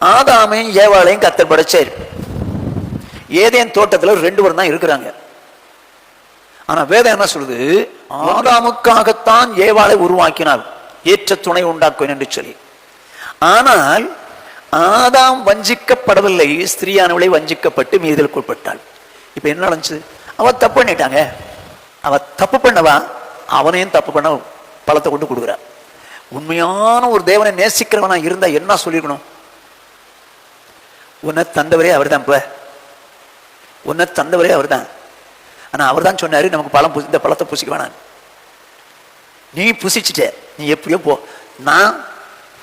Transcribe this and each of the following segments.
ஆதாமையும் ஏவாளையும் கத்தர் படைச்சார். ஏதேன் தோட்டத்துல ரெண்டு பேரும் தான் இருக்கிறாங்க. ஆனா வேதம் என்ன சொல்லுது? ஆதாமுக்காகத்தான் ஏவாளை உருவாக்கினார். ஏற்ற துணை உண்டாக்கும் என்று சொல்லி. ஆனால் ஆதாம் வஞ்சிக்கப்படவில்லை ஸ்திரீயானவளை வஞ்சிக்கப்பட்டு மீதலுக்கு இப்ப என்ன நடந்துச்சு? அவ தப்பு பண்ணிட்டாங்க. அவ தப்பு பண்ணவா? அவனையும் தப்பு பண்ண பழத்தை கொண்டு கொடுக்குறா. உண்மையான ஒரு தேவனை நேசிக்கிறவனா இருந்தா என்ன சொல்லிருக்கணும்? உன்னை தந்தவரே அவர்தான் இப்ப. உன்னை தந்தவரே அவர்தான். ஆனா அவர் தான் சொன்னாரு நமக்கு பழம் இந்த பழத்தை புசிக்க வேணாம். நீ புசிச்சுட்ட. நீ எப்படியோ போ. நான்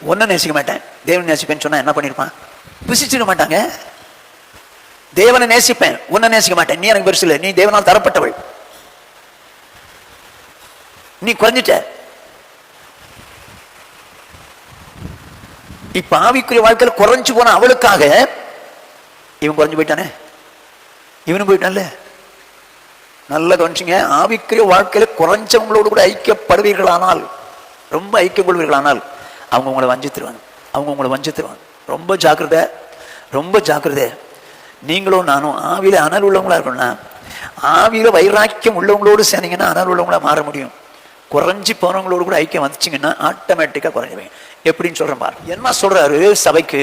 ஒன்ன நேசிக்க மாட்டேன். தேவனை நேசிப்பேன்னு சொன்னா என்ன பண்ணிருப்பான்? புசிச்சிட மாட்டாங்க. தேவனை நேசிப்பேன். உன்னை நேசிக்க மாட்டேன். நீ எனக்கு பெருசு இல்லை. நீ தேவனால் தரப்பட்டவள். நீ குறைஞ்சிட்ட. இப்ப ஆவிக்குரிய வாழ்க்கையில் குறைஞ்சு போன அவளுக்காக இவன் குறைஞ்சு போயிட்டானே? இவனும் போயிட்டான்ல? நல்ல கவனிச்சிங்க ஆவிக்குரிய வாழ்க்கையில குறைஞ்சவங்களோடு கூட ஐக்கியப்படுவீர்களானால் ரொம்ப ஐக்கியம் கொள்வீர்களானால் அவங்க உங்களை வஞ்சித்துருவாங்க. அவங்க உங்களை வஞ்சித்துருவாங்க. ரொம்ப ஜாக்கிரத ரொம்ப ஜாக்கிரதை. நீங்களும் நானும் ஆவியில் அனல் உள்ளவங்களா இருக்கணும்னா ஆவியில் வைராக்கியம் உள்ளவங்களோடு சேர்ந்தீங்கன்னா அனல் உள்ளவங்களா மாற முடியும். குறைஞ்சி போனவங்களோடு கூட ஐக்கியம் வந்துச்சிங்கன்னா ஆட்டோமேட்டிக்காக குறைஞ்சுவீங்க எப்படின்னு சொல்கிறேன் பாரு. என்ன சொல்கிறாரு சபைக்கு?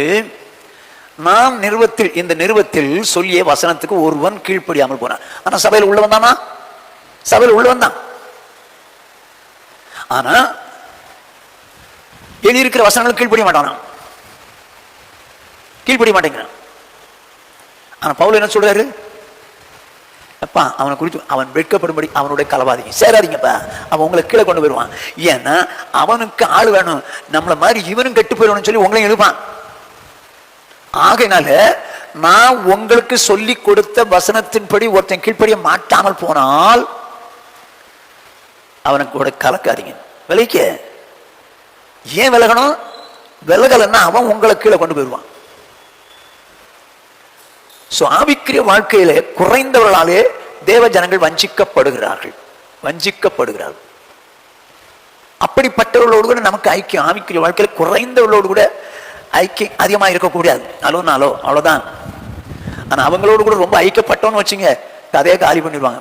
நாம் நிறுவத்தில் இந்த நிறுவத்தில் சொல்லிய வசனத்துக்கு ஒருவன் கீழ்ப்படியாமல் போனான். ஆனா சபையில் உள்ளவன் தானா சபையில் உள்ளவன் தான் ஆனா எழுதியிருக்கிற வசனங்கள் கீழ்ப்படிய மாட்டானா? கீழ்ப்படிய மாட்டேங்கிறான். ஆனா பவுல் என்ன சொல்றாரு? அப்பா அவனை குறித்து அவன் வெட்கப்படும்படி அவனுடைய கலவாதீங்க சேராதீங்கப்பா. அவன் உங்களை கீழே கொண்டு போயிடுவான். ஏன்னா அவனுக்கு ஆள் வேணும். நம்மள மாதிரி இவனும் கெட்டு போயிடணும்னு சொல்லி உங்களையும் எழுப்பான். ஆகையினால நான் உங்களுக்கு சொல்லி கொடுத்த வசனத்தின்படி ஒருத்தன் கீழ்ப்படிய மாட்டாமல் போனால் அவனை கூட கலக்காதீங்க. விலைக்க ஏன் விலகணும்? விலகலைன்னா அவன் உங்களை கீழே கொண்டு போயிடுவான். சோ வாழ்க்கையில குறைந்தவர்களாலே தேவ ஜனங்கள் வஞ்சிக்கப்படுகிறார்கள். வஞ்சிக்கப்படுகிறார்கள். அப்படிப்பட்டவர்களோடு கூட நமக்கு ஐக்கியம். ஆவிக்குரிய வாழ்க்கையில குறைந்தவர்களோடு கூட ஐக்கியம் அதிகமாக இருக்கக்கூடாது. அலோ நாளோ அவ்வளோதான் ஆனால் அவங்களோடு கூட ரொம்ப ஐக்கியப்பட்டோன்னு வச்சுங்க கதையை காலி பண்ணிடுவாங்க.